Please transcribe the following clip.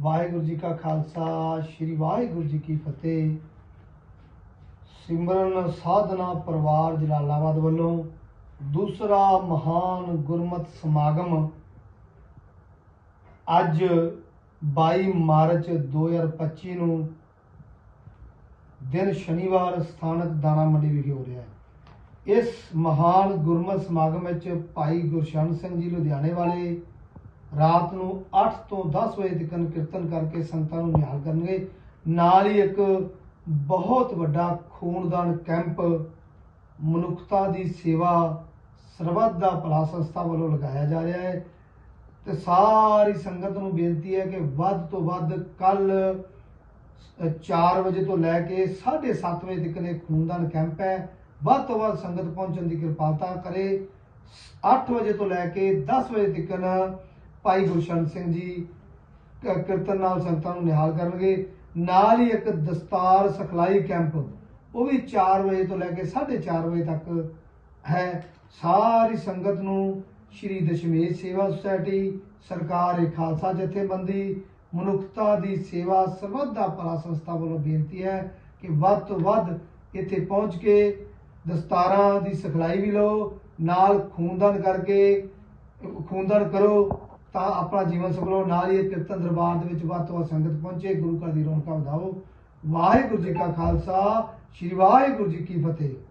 ਵਾਹਿਗੁਰੂ ਜੀ ਕਾ ਖਾਲਸਾ, ਸ੍ਰੀ ਵਾਹਿਗੁਰੂ ਜੀ ਕੀ ਫਤਿਹ। ਸਿਮਰਨ ਸਾਧਨਾ ਪਰਿਵਾਰ ਜਲਾਲਾਬਾਦ ਵੱਲੋਂ ਦੂਸਰਾ ਮਹਾਨ ਗੁਰਮਤ ਸਮਾਗਮ ਅੱਜ 22 ਮਾਰਚ 2025 ਨੂੰ ਦਿਨ ਸ਼ਨੀਵਾਰ ਸਥਾਨਕ ਦਾਣਾ ਮੰਡੀ ਵਿਖੇ ਹੋ ਰਿਹਾ ਹੈ। ਇਸ ਮਹਾਨ ਗੁਰਮਤ ਸਮਾਗਮ ਵਿੱਚ ਭਾਈ ਗੁਰਸ਼ਨ ਸਿੰਘ ਜੀ ਲੁਧਿਆਣੇ ਵਾਲੇ ਰਾਤ ਨੂੰ 8 ਤੋਂ 10 ਵਜੇ ਤੱਕ ਕੀਰਤਨ ਕਰਕੇ ਸੰਗਤਾਂ ਨੂੰ ਨਿਹਾਲ ਕਰਨਗੇ। ਨਾਲ ਹੀ ਇੱਕ ਬਹੁਤ ਵੱਡਾ ਖੂਨਦਾਨ ਕੈਂਪ ਮਨੁੱਖਤਾ ਦੀ ਸੇਵਾ ਸਰਬੱਤ ਦਾ ਭਲਾ ਸੰਸਥਾ ਵੱਲੋਂ ਲਗਾਇਆ ਜਾ ਰਿਹਾ ਹੈ। ਤੇ ਸਾਰੀ ਸੰਗਤ ਨੂੰ ਬੇਨਤੀ ਹੈ ਕਿ ਵੱਧ ਤੋਂ ਵੱਧ ਕੱਲ 4 ਵਜੇ ਤੋਂ ਲੈ ਕੇ 7:30 ਵਜੇ ਤੱਕ ਇਹ ਖੂਨਦਾਨ ਕੈਂਪ ਹੈ। ਵੱਧ ਤੋਂ ਵੱਧ ਸੰਗਤ ਪਹੁੰਚਣ ਦੀ ਕਿਰਪਾਲਤਾ ਕਰੇ। 8 ਵਜੇ ਤੋਂ ਲੈ ਕੇ 10 ਵਜੇ ਤੱਕ ਭਾਈ ਗੁਰਸ਼ਨ ਸਿੰਘ ਜੀ ਕੀਰਤਨ ਨਾਲ ਸੰਗਤਾਂ ਨੂੰ ਨਿਹਾਲ ਕਰਨਗੇ। ਨਾਲ ਹੀ ਇੱਕ ਦਸਤਾਰ ਸਿਖਲਾਈ ਕੈਂਪ, ਉਹ ਵੀ 4 ਵਜੇ ਤੋਂ ਲੈ ਕੇ 4:30 ਵਜੇ ਤੱਕ ਹੈ। ਸਾਰੀ ਸੰਗਤ ਨੂੰ ਸ਼੍ਰੀ ਦਸ਼ਮੇਸ਼ ਸੇਵਾ ਸੁਸਾਇਟੀ, ਸਰਕਾਰ ਏ ਖਾਲਸਾ ਜਥੇਬੰਦੀ, ਮਨੁੱਖਤਾ ਦੀ ਸੇਵਾ ਸਰਬੱਤ ਦਾ ਭਲਾ ਸੰਸਥਾ ਵੱਲੋਂ ਬੇਨਤੀ ਹੈ ਕਿ ਵੱਧ ਤੋਂ ਵੱਧ ਇੱਥੇ ਪਹੁੰਚ ਕੇ ਦਸਤਾਰਾਂ ਦੀ ਸਿਖਲਾਈ ਵੀ ਲਓ, ਨਾਲ ਖੂਨਦਾਨ ਕਰਕੇ, ਖੂਨਦਾਨ ਕਰੋ ਤਾਂ ਆਪਣਾ ਜੀਵਨ ਸਫਲੋ ਨਾਲ ਹੀ ਕੀਰਤਨ ਦਰਬਾਰ ਦੇ ਵਿੱਚ ਵੱਧ ਤੋਂ ਵੱਧ ਸੰਗਤ ਪਹੁੰਚੇ। ਗੁਰੂ ਘਰ ਦੀ ਰੌਣਕਾਂ ਵਧਾਓ। ਵਾਹਿਗੁਰੂ ਜੀ ਕਾ ਖਾਲਸਾ, ਸ੍ਰੀ ਵਾਹਿਗੁਰੂ ਜੀ ਕੀ ਫਤਿਹ।